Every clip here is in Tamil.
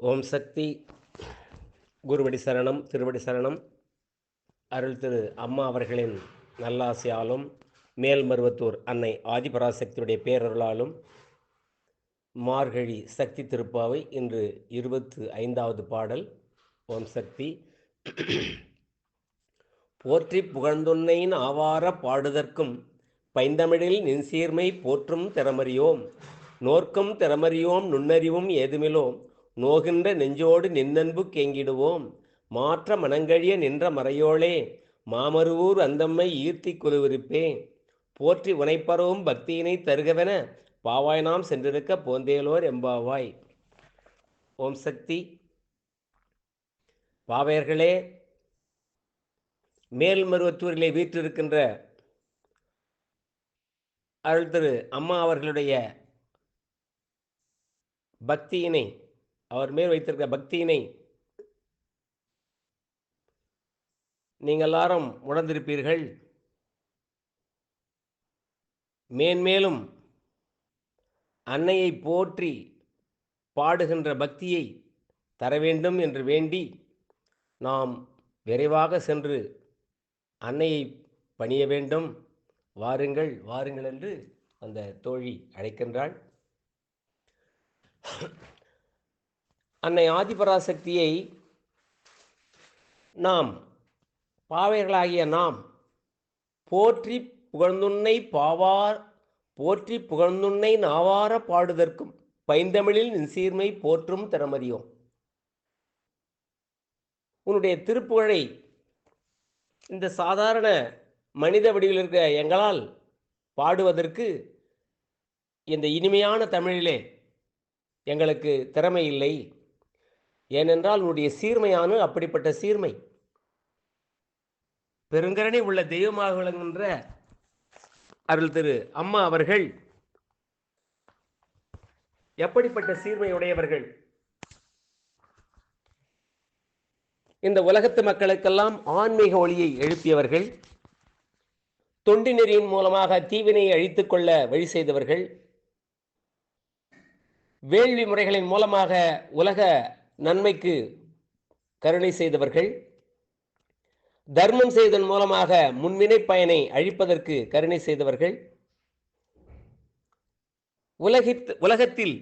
ஓம் சக்தி. குருவடி சரணம் திருவடி சரணம். அருள் திரு அம்மா அவர்களின் நல்லாசையாலும் மேல்மருவத்தூர் அன்னை ஆதிபராசக்தியுடைய பேரருளாலும் மார்கழி சக்தி திருப்பாவை இன்று இருபத்து ஐந்தாவது பாடல் ஓம் சக்தி. போற்றி புகழ்ந்துன்னையின் ஆவார பாடுதற்கும் பைந்தமிழில் நின்சீர்மை போற்றும் திறமறியோம் நோர்க்கும் திறமறியோம் நுண்ணறிவும் ஏதுமிலோம் நோகின்ற நெஞ்சோடு நின்னன்பு கேங்கிடுவோம். மாற்ற மனங்கழிய நின்ற மறையோளே மாமருவூர் அந்தம்மை ஈர்த்தி குழுவிருப்பே. போற்றி உனைப்பரவும் பக்தியினை தருகவென பாவாய் நாம் சென்றிருக்க போந்தேலோர் எம்பாவாய். ஓம் சக்தி. பாவையர்களே மேல்மருவத்தூரிலே வீற்றிருக்கின்ற அருள் திரு அம்மா அவர்களுடைய பக்தியினை அவர் மேல் வைத்திருக்கிற பக்தியினை நீங்கள் எல்லாரும் உணர்ந்திருப்பீர்கள். மேன்மேலும் அன்னையை போற்றி பாடுகின்ற பக்தியை தர வேண்டும் என்று வேண்டி நாம் விரைவாக சென்று அன்னையை பணிய வேண்டும். வாருங்கள் வாருங்கள் என்று அந்த தோழி அழைக்கின்றாள். அன்னை ஆதிபராசக்தியை நாம் பாவைகளாகிய நாம் போற்றி புகழ்ந்துன்னை பாவார் போற்றி புகழ்ந்துன்னை நாவார பாடுதற்கும் பைந்தமிழில் நின்சீர்மை போற்றும் திறமதியும் உன்னுடைய திருப்புகழை இந்த சாதாரண மனித வடிவில் இருக்கிற எங்களால் பாடுவதற்கு இந்த இனிமையான தமிழிலே எங்களுக்கு திறமை இல்லை. ஏனென்றால் உன்னுடைய சீர்மையான அப்படிப்பட்ட சீர்மை. பெருங்கரணி உள்ள தெய்வமாக விளங்குகின்ற அருள் திரு அம்மா அவர்கள் எப்படிப்பட்ட சீர்மை உடையவர்கள்? இந்த உலகத்து மக்களுக்கெல்லாம் ஆன்மீக ஒளியை எழுப்பியவர்கள் தொண்டு நெறியின் மூலமாக தீவினையை அழித்துக் கொள்ள வழி செய்தவர்கள் வேள்வி முறைகளின் மூலமாக உலக நன்மைக்கு கருணை செய்தவர்கள் தர்மம் செய்தன் மூலமாக முன்வினை பயனை அழிப்பதற்கு கருணை செய்தவர்கள் உலகித் உலகத்தில்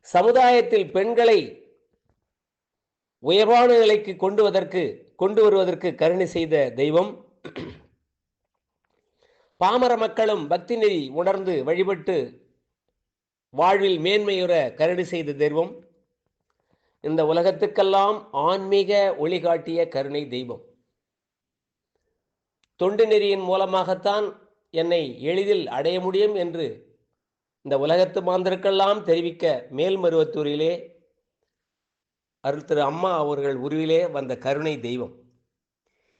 சமுதாயத்தில் பெண்களை உயர்வான நிலைக்கு கொண்டுவதற்கு கொண்டு வருவதற்கு கருணை செய்த தெய்வம். பாமர மக்களும் பக்தி நெறி உணர்ந்து வழிபட்டு வாழ்வில் மேன்மையுற கருணை செய்த தெய்வம். இந்த உலகத்துக்கெல்லாம் ஆன்மீக ஒளிகாட்டிய கருணை தெய்வம். தொண்டு நெறியின் மூலமாகத்தான் என்னை எளிதில் அடைய முடியும் என்று இந்த உலகத்து மாந்தருக்கெல்லாம் தெரிவிக்க மேல்மருவத்தூரிலே அருள் திரு அம்மா அவர்கள் உருவிலே வந்த கருணை தெய்வம்.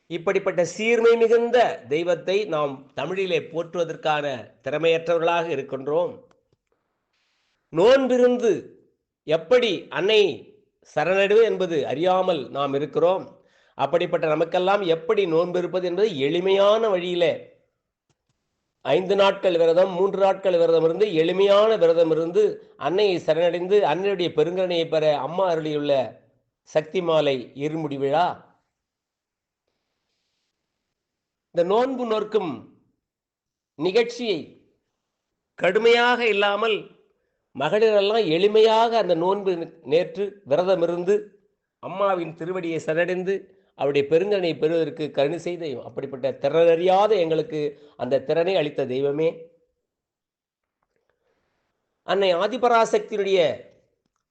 இப்படிப்பட்ட சீர்மை மிகுந்த தெய்வத்தை நாம் தமிழிலே போற்றுவதற்கான திறமையற்றவர்களாக இருக்கின்றோம். நோன்பிருந்து எப்படி அன்னை சரணடைவு என்பது அறியாமல் நாம் இருக்கிறோம். அப்படிப்பட்ட நமக்கெல்லாம் எப்படி நோன்பு இருப்பது என்பது எளிமையான வழியில. ஐந்து நாட்கள் விரதம் மூன்று நாட்கள் விரதம் இருந்து எளிமையான விரதம் இருந்து அன்னையை சரணடைந்து அன்னையுடைய பெருங்கரணையை பெற அம்மா அருளியுள்ள சக்தி மாலை இருமுடி விழா. இந்த நோன்பு நோர்க்கும் நிகழ்ச்சியை கடுமையாக இல்லாமல் மகளிரெல்லாம் எளிமையாக அந்த நோன்பு நேற்று விரதம் இருந்து அம்மாவின் திருவடியை சரணடைந்து அவருடைய பெருங்கனை பெறுவதற்கு கருணை செய்த அப்படிப்பட்ட திறனறியாத எங்களுக்கு அந்த திறனை அளித்த தெய்வமே. அன்னை ஆதிபராசக்தியினுடைய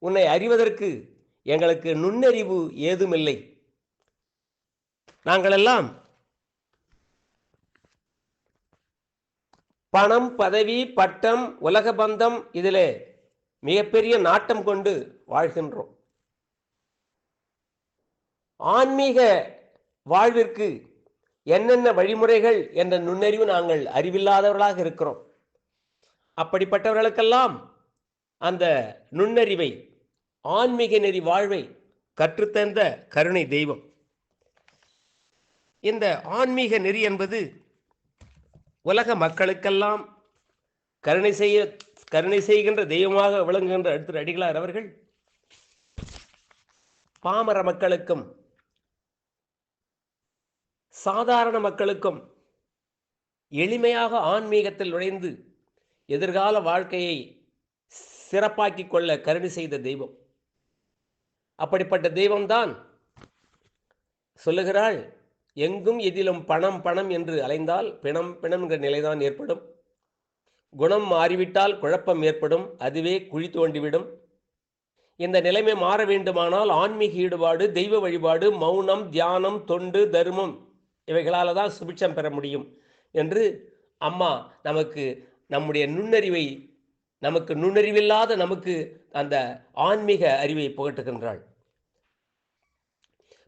உன்னை அறிவதற்கு எங்களுக்கு நுண்ணறிவு ஏதுமில்லை. நாங்களெல்லாம் பணம் பதவி பட்டம் உலக பந்தம் இதில் மிகப்பெரிய நாட்டம் கொண்டு வாழ்கின்றோம். ஆன்மீக வாழ்விற்கு என்னென்ன வழிமுறைகள் என்ற நுண்ணறிவு நாங்கள் அறிவில்லாதவர்களாக இருக்கிறோம். அப்படிப்பட்டவர்களுக்கெல்லாம் அந்த நுண்ணறிவை ஆன்மீக நெறி வாழ்வை கற்றுத்தந்த கருணை தெய்வம். இந்த ஆன்மீக நெறி என்பது உலக மக்களுக்கெல்லாம் கருணை செய்ய கருணை செய்கின்ற தெய்வமாக விளங்குகின்ற அடுத்த அடிகளார் அவர்கள் பாமர மக்களுக்கும் சாதாரண மக்களுக்கும் எளிமையாக ஆன்மீகத்தில் நுழைந்து எதிர்கால வாழ்க்கையை சிறப்பாக்கிக் கொள்ள கருணை செய்த தெய்வம். அப்படிப்பட்ட தெய்வம்தான் சொல்லுகிறாள் எங்கும் எதிலும் பணம் பணம் என்று அலைந்தால் பிணம் பிணம் என்ற நிலைதான் ஏற்படும். குணம் மாறிவிட்டால் குழப்பம் ஏற்படும் அதுவே குழி தோண்டிவிடும். இந்த நிலைமை மாற வேண்டுமானால் ஆன்மீக ஈடுபாடு தெய்வ வழிபாடு மௌனம் தியானம் தொண்டு தர்மம் இவைகளால் தான் சுபிட்சம் பெற முடியும் என்று அம்மா நமக்கு நம்முடைய நுண்ணறிவை நமக்கு நுண்ணறிவில்லாத நமக்கு அந்த ஆன்மீக அறிவை புகட்டுகின்றாள்.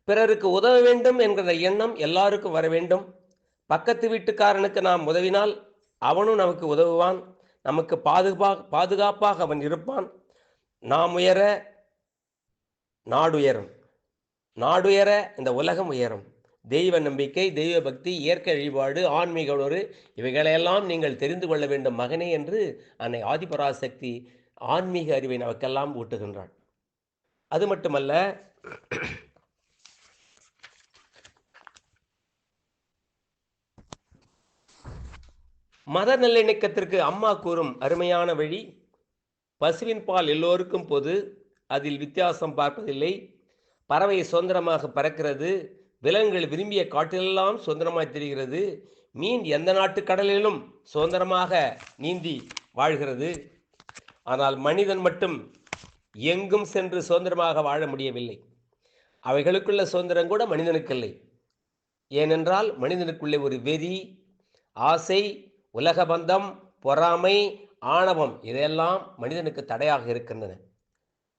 பிறருக்கு உதவ வேண்டும் என்கிற எண்ணம் எல்லாருக்கும் வர வேண்டும். பக்கத்து வீட்டுக்காரனுக்கு நாம் உதவினால் அவனும் நமக்கு உதவுவான். நமக்கு பாதுகா பாதுகாப்பாக அவன் இருப்பான். நாம் உயர நாடுயரும். நாடுயர இந்த உலகம் உயரும். தெய்வ நம்பிக்கை தெய்வ பக்தி இயற்கை வழிபாடு ஆன்மீக உணர்வு இவைகளையெல்லாம் நீங்கள் தெரிந்து கொள்ள வேண்டும் மகனே என்று அன்னை ஆதிபராசக்தி ஆன்மீக அறிவை நமக்கெல்லாம் ஊட்டுகின்றாள். அது மட்டுமல்ல மத நல்லிணக்கத்திற்கு அம்மா கூறும் அருமையான வழி பசுவின் பால் எல்லோருக்கும் பொது அதில் வித்தியாசம் பார்ப்பதில்லை. பறவை சுதந்திரமாக பறக்கிறது விலங்குகள் விரும்பிய காட்டிலெல்லாம் சுதந்திரமாய் தெரிகிறது மீன் எந்த நாட்டு கடலிலும் சுதந்திரமாக நீந்தி வாழ்கிறது. ஆனால் மனிதன் மட்டும் எங்கும் சென்று சுதந்திரமாக வாழ முடியவில்லை. அவைகளுக்குள்ள சுதந்திரம் கூட மனிதனுக்கு இல்லை. ஏனென்றால் மனிதனுக்குள்ளே ஒரு வெறி ஆசை உலக பந்தம் பொறாமை ஆணவம் இதையெல்லாம் மனிதனுக்கு தடையாக இருக்கின்றன.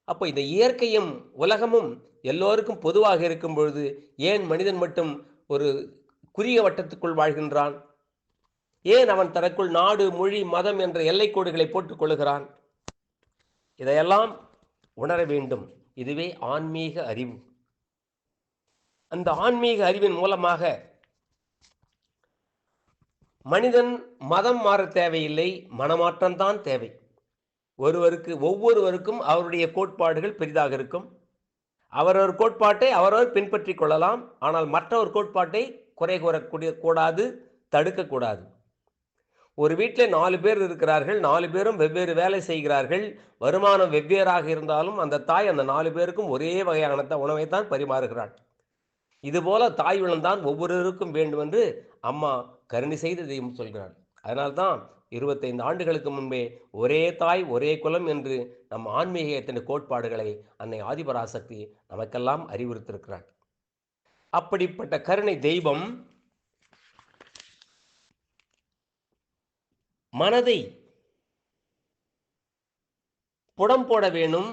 அப்போ இந்த இயற்கையும் உலகமும் எல்லோருக்கும் பொதுவாக இருக்கும் பொழுது ஏன் மனிதன் மட்டும் ஒரு குறுகிய வட்டத்துக்குள் வாழ்கின்றான்? ஏன் அவன் தனக்குள் நாடு மொழி மதம் என்ற எல்லைக்கோடுகளை போட்டுக் கொள்கிறான் இதையெல்லாம் உணர வேண்டும். இதுவே ஆன்மீக அறிவு. அந்த ஆன்மீக அறிவின் மூலமாக மனிதன் மதம் மாற தேவையில்லை மனமாற்றம்தான் தேவை. ஒருவருக்கு ஒவ்வொருவருக்கும் அவருடைய கோட்பாடுகள் பெரிதாக இருக்கும். அவரவர் கோட்பாட்டை அவரவர் பின்பற்றிக் கொள்ளலாம். ஆனால் மற்றவர் கோட்பாட்டை குறை கூறக்கூடிய கூடாது தடுக்கக்கூடாது. ஒரு வீட்டில் நாலு பேர் இருக்கிறார்கள் நாலு பேரும் வெவ்வேறு வேலை செய்கிறார்கள். வருமானம் வெவ்வேறாக இருந்தாலும் அந்த தாய் அந்த நாலு பேருக்கும் ஒரே வகையான உணவை தான் பரிமாறுகிறாள். இதுபோல தாய் தான் ஒவ்வொருவருக்கும் வேண்டும் என்று அம்மா கருணை செய்த தெய்வம் சொல்கிறாள் அதனால்தான் இருபத்தைந்து ஆண்டுகளுக்கு முன்பே ஒரே தாய் ஒரே குலம் என்று நம் ஆன்மீகத்தின் கோட்பாடுகளை அன்னை ஆதிபராசக்தி நமக்கெல்லாம் அறிவுறுத்திருக்கிறார். அப்படிப்பட்ட கருணை தெய்வம் மனதை புடம் போட வேணும்.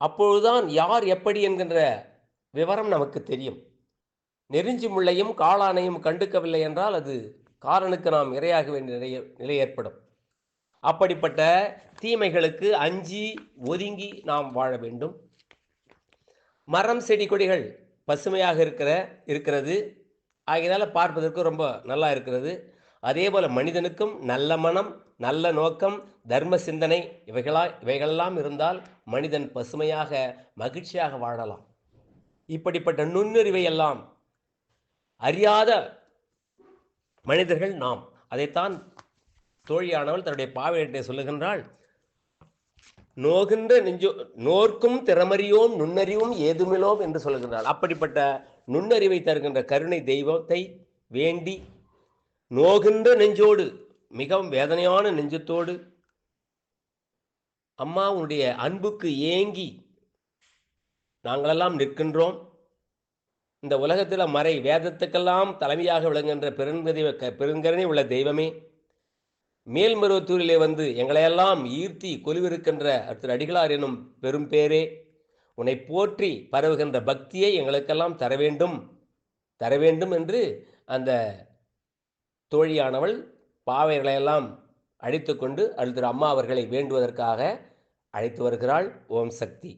அப்பொழுதுதான் யார் எப்படி என்கின்ற விவரம் நமக்கு தெரியும். நெருஞ்சி முள்ளையும் காளானையும் கண்டுக்கவில்லை என்றால் அது காரனுக்கு நாம் இரையாக வேண்டிய நிலை நிலை ஏற்படும். அப்படிப்பட்ட தீமைகளுக்கு அஞ்சி ஒதுங்கி நாம் வாழ வேண்டும். மரம் செடி கொடிகள் பசுமையாக இருக்கிற இருக்கிறது. ஆகையினால பார்ப்பதற்கு ரொம்ப நல்லா இருக்கிறது. அதே போல் மனிதனுக்கும் நல்ல மனம் நல்ல நோக்கம் தர்ம சிந்தனை இவைகளா இவைகளெல்லாம் இருந்தால் மனிதன் பசுமையாக மகிழ்ச்சியாக வாழலாம். இப்படிப்பட்ட நுண்ணறிவை எல்லாம் அறியாத மனிதர்கள் நாம். அதைத்தான் தோழியானவள் தன்னுடைய பாவையிட்டை சொல்லுகின்றாள். நோகின்ற நெஞ்சோ நோர்க்கும் திறமறியோம் நுண்ணறிவும் ஏதுமிலோம் என்று சொல்லுகின்றாள். அப்படிப்பட்ட நுண்ணறிவை தருகின்ற கருணை தெய்வத்தை வேண்டி நோகின்ற நெஞ்சோடு மிகவும் வேதனையான நெஞ்சத்தோடு அம்மா உன்னுடைய அன்புக்கு ஏங்கி நாங்களெல்லாம் நிற்கின்றோம். இந்த உலகத்தில் மறை வேதத்துக்கெல்லாம் தலைமையாக விளங்குகின்ற பெருங்கதை பெருங்கரணி உள்ள தெய்வமே. மேல்மருவத்தூரிலே வந்து எங்களையெல்லாம் ஈர்த்தி கொலுவிருக்கின்ற திரு அடிகளார் எனும் பெரும் பேரே உன்னை போற்றி பரவுகின்ற பக்தியை எங்களுக்கெல்லாம் தர வேண்டும் தர வேண்டும் என்று அந்த தோழியானவள் பாவைகளையெல்லாம் அழைத்து கொண்டு அடுத்த அம்மா அவர்களை வேண்டுவதற்காக அழைத்து வருகிறாள் ஓம் சக்தி.